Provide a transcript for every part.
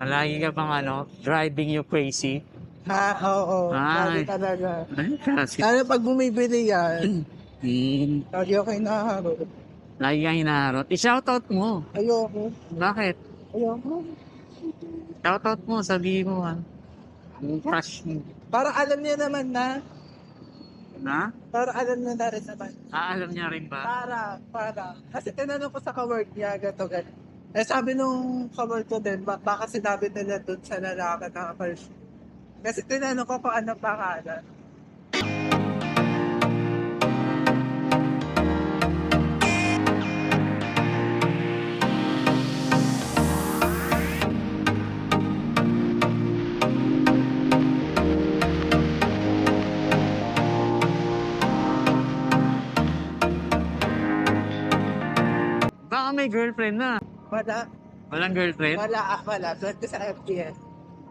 Lagi ka bang ano, driving you crazy? Ha, oo. Ay. Lagi talaga. Ay, kasi. Lalo pag bumibili yan, Hmm, lagi ako hinaharo. lagi kang hinaharot. I-shoutout mo. Ayoko. Bakit? Ayoko. Shoutout mo, sabihin mo ah. Yung crush mo. Para alam niya naman na. Na? Para alam niya na rin naman. Ah, alam niya rin ba? Para, para. Kasi tinanong ko sa kawork niya, gato, gato. Eh sabi nung kawork ko din, ba- baka sinabi nila dun sa lalaki na first. Kasi tinanong ko kung ano pangalan. Baka may girlfriend na. Wala, Walang girlfriend? wala, ah, wala. Ko sa FTS.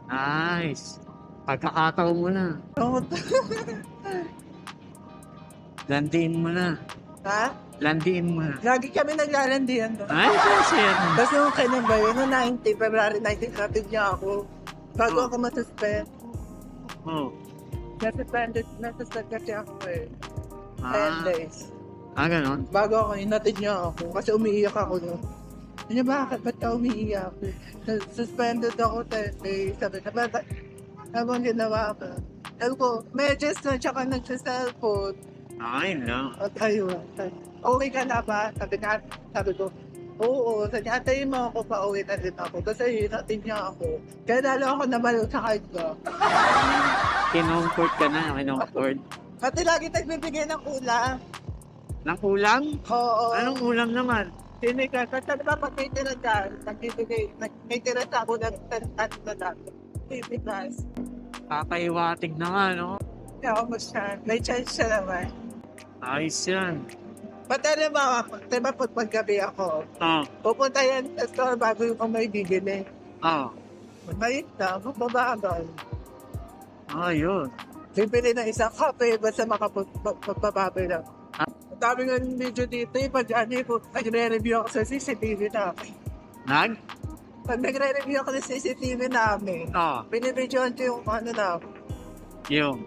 Nice. Pagkakataon mo na. Oo. Landiin mo na. ha? Landiin mo na. Lagi kami naglalandian doon. Ay, yan. Tapos nung kailan ba yun? Noong 19, February 19, kapit niya ako. Bago Oh. ako masuspend. Oh. Nasuspended, nasuspend kasi ako eh. 10 Ah, days. ah ganon? Bago ako, inatid niya ako. Kasi umiiyak ako no. Niya, bakit? Ba't ka umiiyak? Sus- Suspended ako 10 days. Sabi na, ba't? Ano bang ginawa ko? Sabi ko, medyas na tsaka nagsa-cellphone. Ay, no. At ayun. Okay ka na ba? Sabi nga, sabi ko, oo. Sabi niya, antayin mo ako pa uwi na din ako. Kasi natin niya ako. Kaya lalo ako nabalo sa kanya. Kinomfort ka na, kinomfort. Pati lagi nagbibigay ng ulam. Nang ulam? Oo. Anong ulam naman? Sini ka, kasi ba pag may tira nagbibigay, nag- may tira sa ako ng tantan na lang. Pipitas. Kakaiwatig na nga, no? Ako siya, may chance siya naman. Ayos yan. Pati alam mo, diba pag paggabi ako, Oh, pupunta yan sa store bago yung may bibili. oh. Mait na, mababagal. Ah, yun. Bibili ng isang kape, basta makapagpapababi lang. Ah? Dami nga ng video dito, eh, pag ano, eh, pag nagre-review ako sa CCTV namin. Nag? Pag nagre-review ako sa CCTV namin, Oh, binibidyoan ko yung ano na, yung.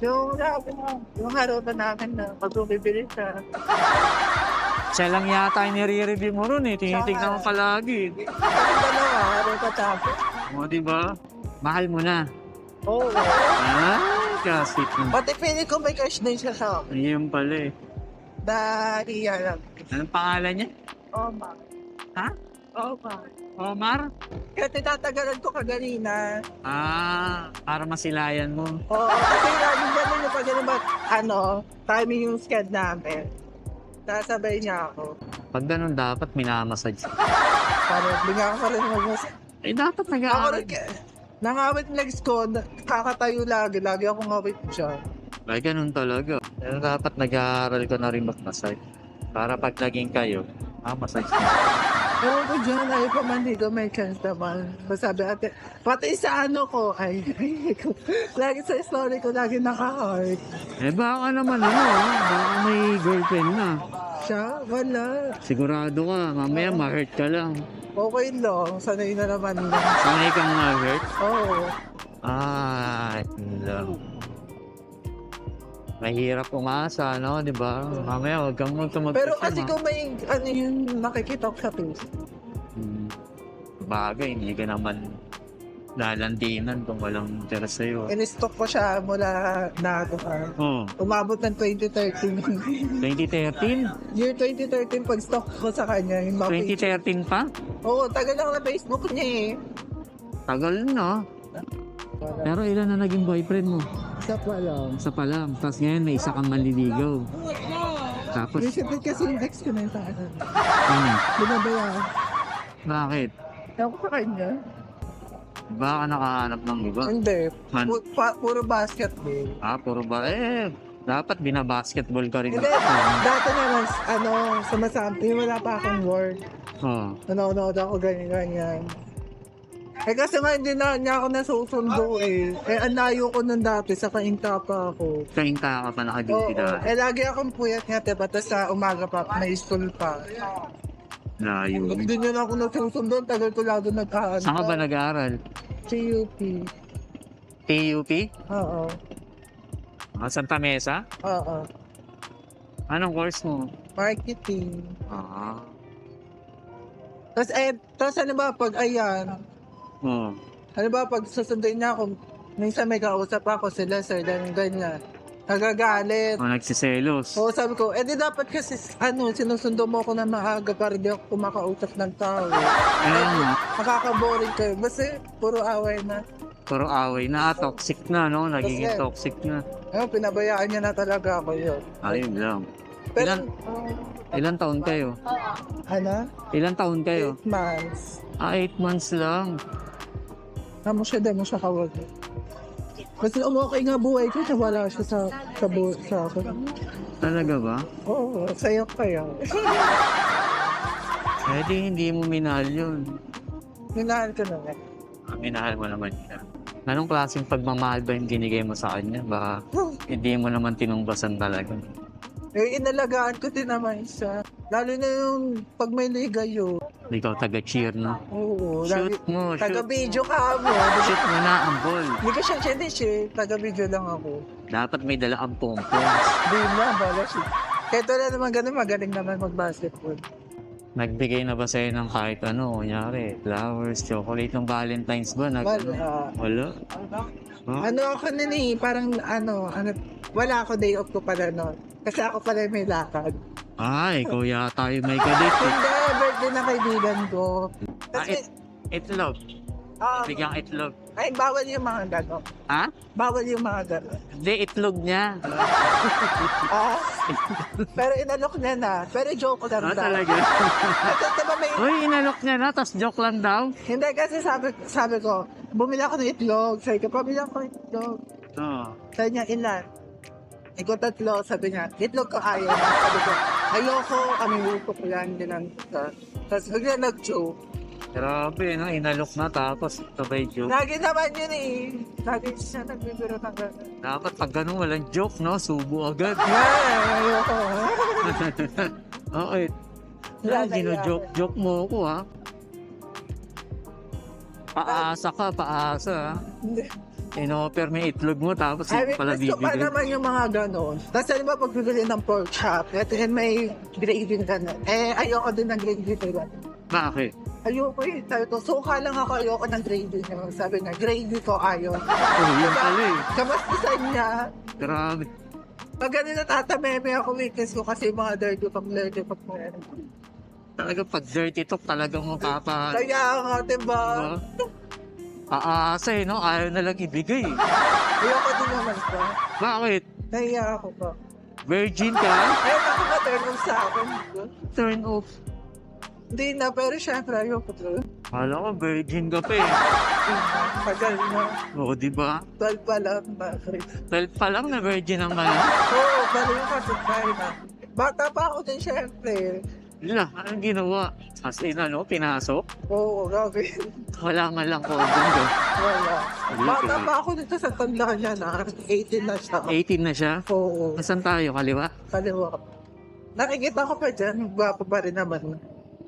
yung mo, yung harutan namin na pag bumibili siya. Siya lang yata yung nire-review mo ron eh. Tinitignan mo palagi. Yung dalawa, harutan namin. O, di ba? Mahal mo na. Oo. Ay, kasi. Pati pili ko may cash din siya sa akin. Ayun pala eh. Dahil lang. Anong pangalan niya? Oma. Ha? Oma. Omar? Kaya tinatagalan ko kaganina. Ah, para masilayan mo. Oo, kasi laging ganun yung pag ganun ba, ano, timing yung sked namin. Nasabay niya ako. Pag ganun dapat minamassage. Para bigyan ko pa rin mag Eh, dapat Ako nag-aaral. rin, ka- nangawit legs ko, kakatayo lagi, lagi ako ngawit siya. Ay, ganun talaga. Pero dapat nag-aaral ko na rin mag-massage. Para pag naging kayo, ah, massage na. Ewan ko dyan, ayaw pa mandigo, may chance naman. Masabi ate, pati sa ano ko, ay, ay, lagi sa story ko, lagi naka-heart. Eh, baka naman ano, ah, baka may girlfriend na. Siya, wala. Sigurado ka, mamaya ma-hurt ka lang. Okay lang, sanay na naman lang. Sanay kang ma-hurt? Oo. Ah, lang. Mahirap umasa, no? Di ba? Mamaya, huwag kang magtumagpas Pero kasi kung may, ano yung nakikita ko sa Facebook, Hmm. Bagay, hindi ka naman lalandinan kung walang tira sa'yo. in-stock ko siya mula na ako. Oh, Umabot ng 2013. 2013? Year 2013, pag stock ko sa kanya, yung mga page. 2013 pa? Oo, tagal lang na Facebook niya eh. Tagal na. Pero ilan na naging boyfriend mo? Isa pa lang. Isa pa lang. Tapos ngayon may isa kang manliligaw. Tapos, Recently kasi yung ex ko na yung tayo. ano? Binabaya. Bakit? Ako sa kanya. Baka nakahanap ng iba. Hindi. Pu- pa- puro basketball. Ah, puro ba? Eh, dapat binabasketball ka rin. Hindi. Dati naman, ano, sumasampi, wala pa akong work. Oh. Nanonood ako ganyan-ganyan. Eh kasi nga hindi na niya ako nasusundo eh. Eh ang layo ko nun dati sa kainta pa ako. Kainta ka pa Oo, naka-duty dati. eh lagi akong puyat nga diba? Tapos sa umaga pa, may school pa. Layo. Hindi niya na ako nasusundan. Tagal ko lalo nagkahan. Saan ka ba nag-aaral? CUP. TUP? Oo. Ah, Santa Mesa? Oo. Anong course mo? Marketing. Ah. Tapos eh, tapos ano ba, pag ayan, Oh. ano ba, pag susundin niya ako, minsan may kausap ako sila, sir, ganyan, ganyan. Nagagalit. Oh, nagsiselos. Oo, sabi ko, eh di dapat kasi, ano, sinusundo mo ako na maaga para di ako kumakausap ng tao. Kaya nga, Nakaka-boring kayo. Basta, puro away na. puro away na, toxic na, no? Nagiging Kasi- toxic na. Ayun, pinabayaan niya na talaga ako yun. Ayun lang. Pero, Ilan? Ilan taon kayo? ano? Ilan taon kayo? Eight months. Ah, 8 months lang. Amo siya, di mo siya kawag. Kasi umukay nga buhay ko, nawala siya sa, sa, bu- sa akin. Talaga ba? Oo, sa'yo kaya. Eh di hindi mo minahal yun. Minahal ko na nga. Ah, minahal mo naman siya. Anong klaseng pagmamahal ba yung binigay mo sa kanya? Baka hindi mo naman tinungbasan talaga. Eh, inalagaan ko din naman siya. Lalo na yung pag may ligayo. Ikaw taga-cheer, no? Oo, lagi. Shoot mo, shoot. Taga-video ka mo. Shoot mo na ang ball. Hindi ko siya chinish eh. Taga-video lang ako. Dapat may dala ang pompons. Hindi na, bala siya. Kahit wala naman ganun, magaling naman mag-basketball. Nagbigay na ba sa'yo ng kahit ano? Kunyari, flowers, chocolate ng Valentine's ba? Nag- Wala. Wala? Huh? Ano ako nun eh, parang ano, ano, wala ako day off ko pala nun. Kasi ako pala may lakad. Ah, ikaw yata yung may kadit. eh. Hindi, birthday na kaibigan ko. Ah, Kasi, Itlog. ah, Bigyang itlog. ay, bawal yung mga gano'n. Ha? Bawal yung mga gano'n. Hindi, itlog niya. Ah, pero inalok niya na. Pero joke lang Ah, daw. talaga? Kasi diba may, Uy, inalok niya na, tapos joke lang daw. hindi kasi sabi, sabi ko, bumili ako ng itlog. Sabi ko, pabili ako ng itlog. Oo. Sabi niya, ilan? Ikaw tatlo, sabi niya, itlog ko ayaw. Sabi ko, ayoko, kami upo ko yan, dinan Tapos bigla nag-joke. Grabe, no? Inalok na, tapos sabay joke. Lagi naman yun eh. Lagi siya nagbibiro ng gano'n. Dapat pag ganun, walang joke, no? Subo agad. Yan, ayoko. Okay. Wala Ah, na gino-joke, joke mo ako, ha? Paasa ka, paasa, ha? Mo yung itlog mo, tapos I mean, pala gusto pa bibigay. naman yung mga gano'n. Tapos alam mo, pag bibili ng pork chop, at then may gravy gano'n. Eh, ayoko din ng gravy nila. Bakit? Ayoko eh. Sabi ko, suka lang ako, ayoko ng gravy niya. Sabi niya, gravy ko ayaw. Oh, yun pala eh. Kamastisan niya. Grabe. Pag gano'n natatameme ako weakness ko kasi mga dirty pag dirty pag meron. Talaga pag dirty talk, talagang mapapa... Kaya nga, diba? Diba? Aasa eh, no? Ayaw na lang ibigay. Ayoko din naman ko. Bakit? Nahiya ako pa. Virgin ka? Ayoko ako ma-turn off sa akin. Turn off. Hindi na, pero syempre ayoko to. Kala ko, virgin ka pa eh. Tagal na. Oo, di ba? 12 pa lang, bakit? 12 pa lang na virgin ang ka na. Oo, bali yung kapitbahay na. Bata pa ako din syempre. Wala, anong ginawa? As in, ano, pinasok? Oo, grabe. Wala nga lang ko doon. Wala. Bata pa ako dito sa tanda niya na 18 na siya. 18 na siya. Oo, Nasaan tayo? Kaliwa? kaliwa. Nakikita ko pa dyan, gwapo pa rin naman.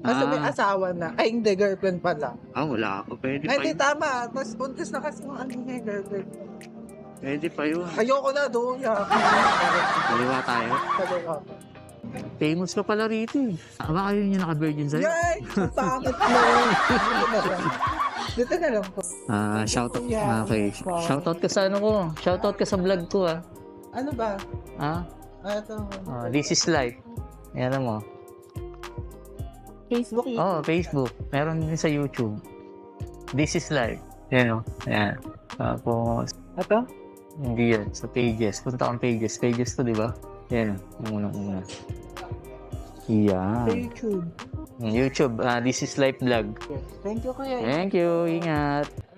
Kasi may Ah. asawa na. Ay, hindi, girlfriend pala. Ah, wala ako. Pwede Ay, pa hindi, yun. tama. Tapos buntis na kasi yung ano niya, girlfriend. Pwede pa yun. Ayoko na doon. Kaliwa tayo. Kaliwa. Famous ka pala rito eh. Baka yun yung naka-virgin sa'yo? Yay! Pangit mo. Dito na lang. Po. Ah, shoutout. Yeah. Okay. Shoutout ka sa ano ko. Shoutout ka sa vlog ko ah. Ano ba? Ah, Ah, ito. ah, this is life. Yan mo. Facebook. Oh, Facebook. Meron din sa YouTube. This is life. Yan o. Yan. Tapos, Ito? hindi yan. Sa pages. Punta kang pages. Pages to, di ba? Yan. Yung unang-una. Sa Yan. YouTube. YouTube. ah, this is life vlog. Thank you, kuya. Thank you. Ingat.